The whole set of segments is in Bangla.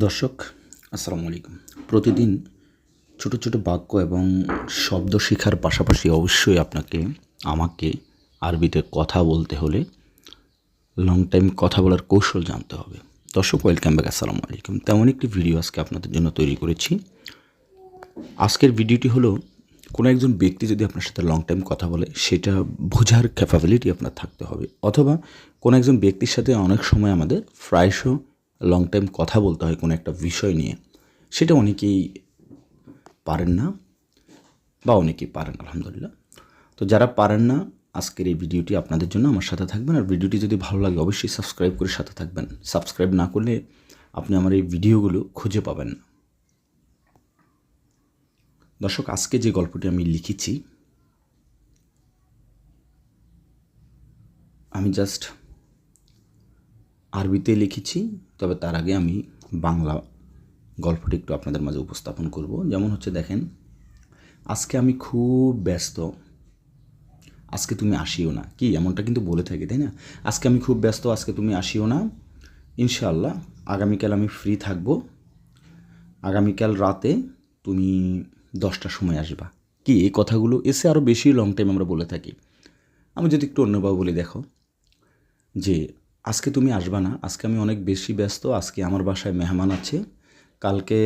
দর্শক, আসসালামু আলাইকুম। প্রতিদিন ছোট ছোট বাক্য এবং শব্দ শেখার পাশাপাশি অবশ্যই আপনাকে, আমাকে আরবিতে কথা বলতে হলে লং টাইম কথা বলার কৌশল জানতে হবে। দর্শক ওয়েলকাম ব্যাক আসসালামু আলাইকুম। তেমন একটি ভিডিও আজকে আপনাদের জন্য তৈরি করেছি। আজকের ভিডিওটি হলো, কোনো একজন ব্যক্তি যদি আপনার সাথে লং টাইম কথা বলে, সেটা বোঝার ক্যাপাবিলিটি আপনার থাকতে হবে। অথবা কোনো একজন ব্যক্তির সাথে অনেক সময় আমাদের প্রায়শ লং টাইম কথা বলতে হয় কোনো একটা বিষয় নিয়ে। সেটা অনেকেই পারেন না বা অনেকেই পারেন আলহামদুলিল্লাহ। তো যারা পারেন না, আজকের এই ভিডিওটি আপনাদের জন্য আমার সাথে থাকবেন। আর ভিডিওটি যদি ভালো লাগে, অবশ্যই সাবস্ক্রাইব করে সাথে থাকবেন। সাবস্ক্রাইব না করলে আপনি আমার এই ভিডিওগুলো খুঁজে পাবেন না। দর্শক, আজকে যে গল্পটি আমি লিখেছি, আমি জাস্ট আরবিতে লিখেছি, তবে তার আগে আমি বাংলা গল্পটি একটু আপনাদের মাঝে উপস্থাপন করব। যেমন হচ্ছে দেখেন, আজকে আমি খুব ব্যস্ত। আজকে তুমি আসিও না। কি, এমনটা কিন্তু বলে থাকি, তাই না? আজকে আমি খুব ব্যস্ত, আজকে তুমি আসিও না। ইনশাআল্লাহ, আগামীকাল আমি ফ্রি থাকব। আগামীকাল রাতে তুমি দশটার সময় আসবা। কি, এই কথাগুলো এসে আরও বেশি লং টাইম আমরা বলে থাকি। আমি যদি একটু অন্যভাবে বলি, দেখো, যে আজকে তুমি আসবা না আজকে আমি অনেক বেশি ব্যস্ত আজকে আমার বাসায় মেহমান আছে। কালকে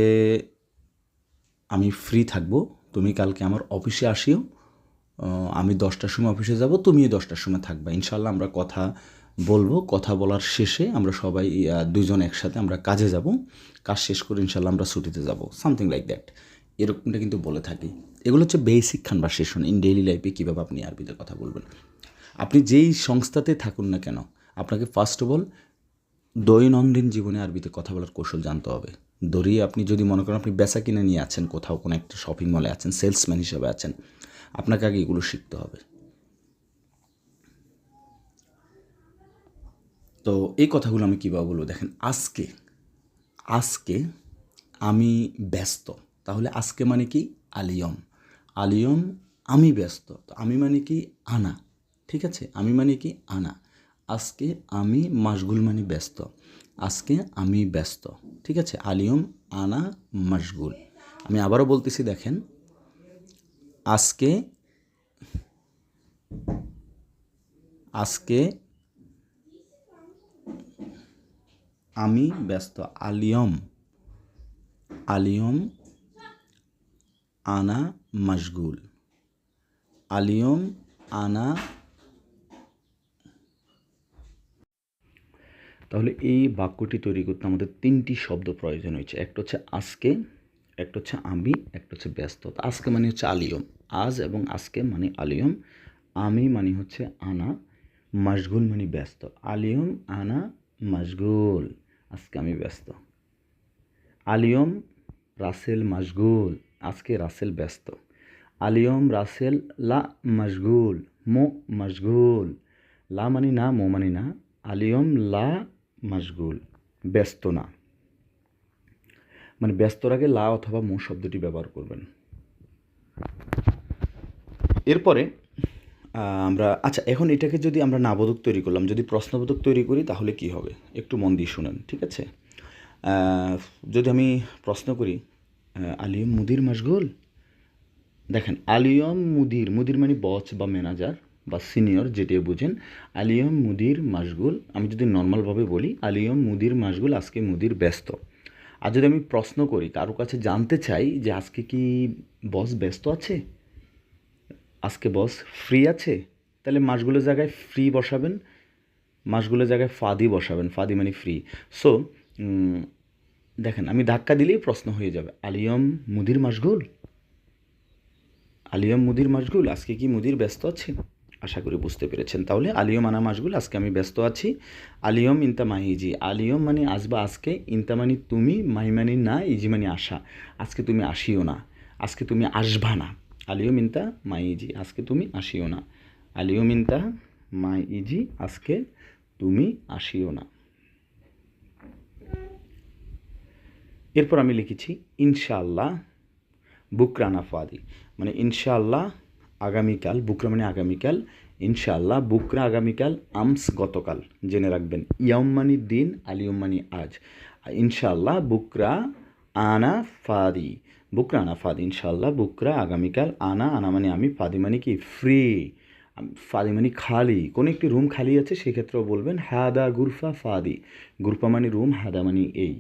আমি ফ্রি থাকব তুমি কালকে আমার অফিসে আসিও। আমি দশটার সময় অফিসে যাব তুমিও দশটার সময় থাকবা। ইনশাল্লাহ আমরা কথা বলব কথা বলার শেষে আমরা সবাই আহ, দুইজন একসাথে আমরা কাজে যাব। কাজ শেষ করে ইনশাল্লাহ আমরা ছুটিতে যাব। সামথিং লাইক দ্যাট এরকমটা কিন্তু বলে থাকি। এগুলো হচ্ছে বেসিক কনভারসেশন ইন ডেইলি লাইফে কীভাবে আপনি আরবিতে কথা বলবেন। আপনি যেই সংস্থাতে থাকুন না কেন আপনাকে ফার্স্ট অফ অল দৈনন্দিন জীবনে আরবিতে কথা বলার কৌশল জানতে হবে। দড়িয়ে আপনি যদি মনে করেন আপনি বেচা কিনে নিয়ে আছেন, কোথাও কোনো একটা শপিং মলে আছেন সেলসম্যান হিসেবে আছেন, আপনাকে আগে এগুলো শিখতে হবে। তো এই কথাগুলো আমি কীভাবে বলব? দেখেন, আজকে আজকে আমি ব্যস্ত। তাহলে আজকে মানে কি? আলিয়ম। আলিয়ম, আমি ব্যস্ত। তো আমি মানে কি? আনা। ঠিক আছে? আমি মানে কি? আনা। আজকে আমি মাসগুল মানে ব্যস্ত। আজকে আমি ব্যস্ত, ঠিক আছে? আলিয়ম, আনা মাসগুল আমি আবারও বলতেছি, দেখেন, আজকে আজকে আমি ব্যস্ত। আলিয়ম আলিয়ম, আনা, মশগুল। আলিয়ম, আনা তাহলে এই বাক্যটি তৈরি করতে আমাদের তিনটি শব্দ প্রয়োজন হয়েছে। একটা হচ্ছে আজকে, একটা হচ্ছে আমি, একটা হচ্ছে ব্যস্ত আজকে মানে হচ্ছে আলিয়ম। আজ এবং আজকে মানে আলিয়ম। আমি মানে হচ্ছে আনা মশগুল মানে ব্যস্ত। আলিয়ম, আনা মশগুল আজকে আমি ব্যস্ত। আলিয়ম, রাসেল মশগুল আজকে রাসেল ব্যস্ত। আলিয়ম, রাসেল, লা মশগুল মো মশগুল লা মানি না, মো মানি না। আলিয়ম, লা মশগুল, ব্যস্ত না। মানে ব্যস্তর আগে লা অথবা মো শব্দটি ব্যবহার করবেন। এরপরে আমরা আচ্ছা এখন এটাকে যদি আমরা নাবোধক তৈরি করলাম, যদি প্রশ্নবোধক তৈরি করি, তাহলে কি হবে? একটু মন দিয়ে শুনেন, ঠিক আছে? যদি আমি প্রশ্ন করি আলিয়ম মুদির মাসগুল দেখেন, আলিয়ম মুদির মুদির মানে বচ বা ম্যানেজার। বা সিনিয়র যেটা বুঝেন, আলিয়ম মুদির মাসগুল আমি যদি নর্মালভাবে বলি, আলিয়ম মুদির মাসগুল আজকে মুদির ব্যস্ত। আর যদি আমি প্রশ্ন করি, কারও কাছে জানতে চাই যে আজকে কি বস ব্যস্ত আছে? আজকে বস ফ্রি আছে? তাহলে মাসগুলোর জায়গায় ফ্রি বসাবেন মাসগুলোর জায়গায় ফাদি বসাবেন, ফাদি মানে ফ্রি সো দেখেন, আমি ধাক্কা দিলেই প্রশ্ন হয়ে যাবে, আলিয়ম মুদির মাসগুল আলিয়ম মুদির মাসগুল আজকে কি মুদির ব্যস্ত আছে? আশা করি বুঝতে পেরেছেন। তাহলে আলিয়ম আনা মাসগুল আজকে আমি ব্যস্ত আছি। আলিয়ম ইনতা মাহিজি আলিয়ম মানে আসবা আজকে ইনতা মানে তুমি মাহি মানে না ইজি মানে আসা আজকে তুমি আসিও না। আজকে তুমি আসবা না। আলিয়ম ইনতা মাইজি আজকে তুমি আসিও না। আলিয়ম ইনতা মাই ইজি আজকে তুমি আসিও না। এরপর আমি লিখেছি, ইনশাআল্লাহ, বুকরানা ফাদি। মানে ইনশাআল্লাহ আগামীকাল, বুকরা মানে আগামীকাল, ইনশাআল্লাহ বুকরা আগামীকাল, আমস গতকাল, জেনে রাখবেন ইয়াম্মানি দিন আলিউম্মানি আজ। ইনশাআল্লাহ বুকরা আনা ফাদি বুকরা আনা ফাদি ইনশাআল্লাহ বুকরা আগামীকাল, আনা আনা মানে আমি, ফাদি মানে কি ফ্রি ফাদি মানে খালি, কোনো একটি রুম খালি আছে, সেক্ষেত্রেও বলবেন, হাদা গুরফা ফাদি, গুরফা মানে রুম, হাদা মানে এই,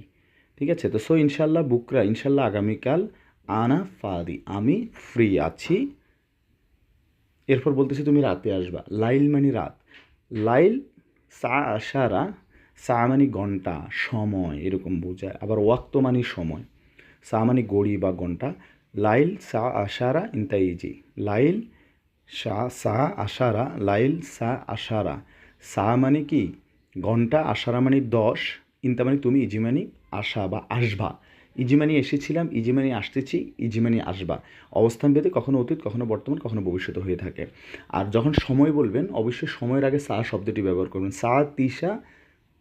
ঠিক আছে? তো সো ইনশাল্লাহ বুকরা ইনশাল্লাহ আগামীকাল আনা ফাদি আমি ফ্রি আছি এরপর বলতেছি তুমি রাতে আসবা। লাইল মানে রাত। লাইল সা আশারা, সা মানে ঘণ্টা, সময়, এরকম বোঝায়। আবার ওয়াক্ত মানে সময়। সা মানে গড়ি বা ঘণ্টা। লাইল সা আশারা ইন্তাইজি। লাইল সা সা আশারা, লাইল সা আশারা। সা মানে কি? ঘণ্টা, আশারা মানে দশ। ইন্তা মানে তুমি ইজিমানি আসা বা আসবা। ইজিমানি এসেছিলাম, ইজিমানি আসতেছি, ইজিমানি আসবা। অবস্থান ভেদে কখনো অতীত, কখনো বর্তমান, কখনো ভবিষ্যৎ হয়ে থাকে। আর যখন সময় বলবেন, অবশ্যই সময়ের আগে সা শব্দটি ব্যবহার করবেন। সা তিসা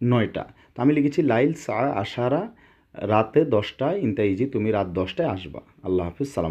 নয়টা। তা আমি লিখেছি, লাইল, সা, আশারা, রাতে দশটায় ইন্তা ইজি তুমি রাত দশটায় আসবা। আল্লাহ হাফিজ, সালাম